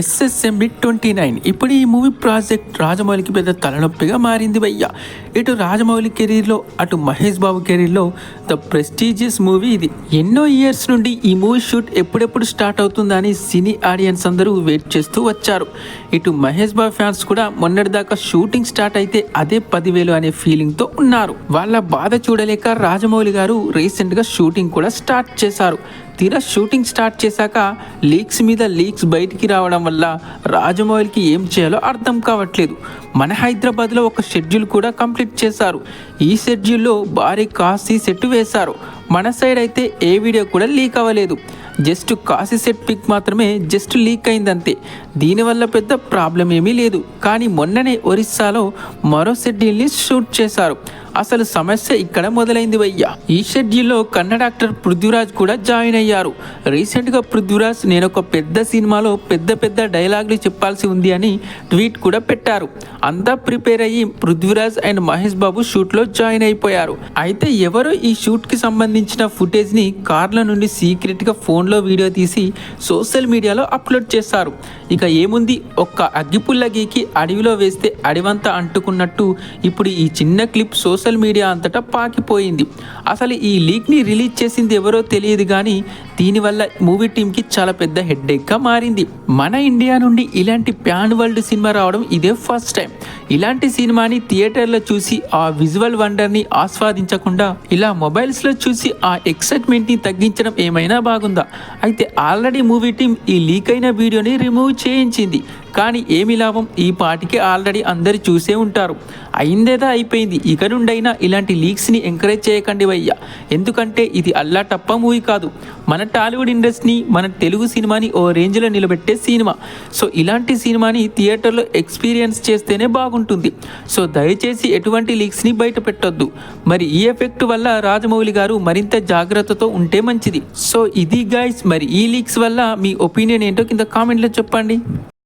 SSMB twenty nine ఇప్పుడు ఈ movie project రాజమౌళికి పెద్ద తలనొప్పిగా మారింది భయ్య. ఇటు రాజమౌళి కెరీర్లో అటు మహేష్ బాబు కెరీర్లో ద ప్రెస్టీజియస్ మూవీ ఇది. ఎన్నో ఇయర్స్ నుండి ఈ మూవీ షూట్ ఎప్పుడెప్పుడు స్టార్ట్ అవుతుందని సినీ ఆడియన్స్ అందరూ వెయిట్ చేస్తూ వచ్చారు. ఇటు మహేష్ బాబు ఫ్యాన్స్ కూడా మొన్నటిదాకా షూటింగ్ స్టార్ట్ అయితే అదే పదివేలు అనే ఫీలింగ్తో ఉన్నారు. వాళ్ళ బాధ చూడలేక రాజమౌళి గారు రీసెంట్గా షూటింగ్ కూడా స్టార్ట్ చేశారు. తీరా షూటింగ్ స్టార్ట్ చేశాక లీక్స్ మీద లీక్స్ బయటికి రావడం వల్ల రాజమౌళికి ఏం చేయాలో అర్థం కావట్లేదు. మన హైదరాబాద్లో ఒక షెడ్యూల్ కూడా కంప్లీట్ చేశారు. ఈ షెడ్యూల్లో భారీ కాశీ సెట్ వేశారు. మన సైడ్ అయితే ఏ వీడియో కూడా లీక్ అవ్వలేదు. జస్ట్ కాశీ సెట్ పిక్ మాత్రమే జస్ట్ లీక్ అయిందంతే. దీనివల్ల పెద్ద ప్రాబ్లం ఏమీ లేదు. కానీ మొన్ననే ఒరిస్సాలో మరో షెడ్యూల్ని షూట్ చేశారు. అసలు సమస్య ఇక్కడ మొదలైంది వయ్యా. ఈ షెడ్యూల్లో కన్న డాక్టర్ పృథ్వీరాజ్ కూడా జాయిన్ అయ్యారు. రీసెంట్గా పృథ్వీరాజ్ నేను ఒక పెద్ద సినిమాలో పెద్ద పెద్ద డైలాగులు చెప్పాల్సి ఉంది అని ట్వీట్ కూడా పెట్టారు. అంతా ప్రిపేర్ అయ్యి పృథ్వీరాజ్ అండ్ మహేష్ బాబు షూట్లో జాయిన్ అయిపోయారు. అయితే ఎవరో ఈ షూట్కి సంబంధించిన ఫుటేజ్ని కార్ల నుండి సీక్రెట్గా ఫోన్లో వీడియో తీసి సోషల్ మీడియాలో అప్లోడ్ చేశారు. ఇక ఏముంది? ఒక్క అగ్గిపుల్ల గీకి అడవిలో వేస్తే అడివంతా అంటుకున్నట్టు ఇప్పుడు ఈ చిన్న క్లిప్ సోషల్ సోషల్ మీడియా అంతటా పాకిపోయింది. అసలు ఈ లీక్ని రిలీజ్ చేసింది ఎవరో తెలియదు కానీ దీనివల్ల మూవీ టీంకి చాలా పెద్ద హెడ్డేక్గా మారింది. మన ఇండియా నుండి ఇలాంటి ప్యాన్ వరల్డ్ సినిమా రావడం ఇదే ఫస్ట్ టైం. ఇలాంటి సినిమాని థియేటర్లో చూసి ఆ విజువల్ వండర్ని ఆస్వాదించకుండా ఇలా మొబైల్స్లో చూసి ఆ ఎక్సైట్మెంట్ని తగ్గించడం ఏమైనా బాగుందా? అయితే ఆల్రెడీ మూవీ టీం ఈ లీక్ అయిన వీడియోని రిమూవ్ చేయించింది. కానీ ఏమి లాభం? ఈ పాటికి ఆల్రెడీ అందరు చూసే ఉంటారు. అయిందేదా అయిపోయింది? ఇక ఎప్పుడైనా ఇలాంటి లీక్స్ని ఎంకరేజ్ చేయకండి వయ్యా. ఎందుకంటే ఇది అల్లా టప్ప మూవీ కాదు. మన టాలీవుడ్ ఇండస్ట్రీని మన తెలుగు సినిమాని ఓ రేంజ్లో నిలబెట్టే సినిమా. సో ఇలాంటి సినిమాని థియేటర్లో ఎక్స్పీరియన్స్ చేస్తేనే బాగుంటుంది. సో దయచేసి ఎటువంటి లీక్స్ని బయట పెట్టొద్దు. మరి ఈ ఎఫెక్ట్ వల్ల రాజమౌళి గారు మరింత జాగ్రత్తతో ఉంటే మంచిది. సో ఇది గైస్ మరి ఈ లీక్స్ వల్ల మీ ఒపీనియన్ ఏంటో కింద కామెంట్లో చెప్పండి.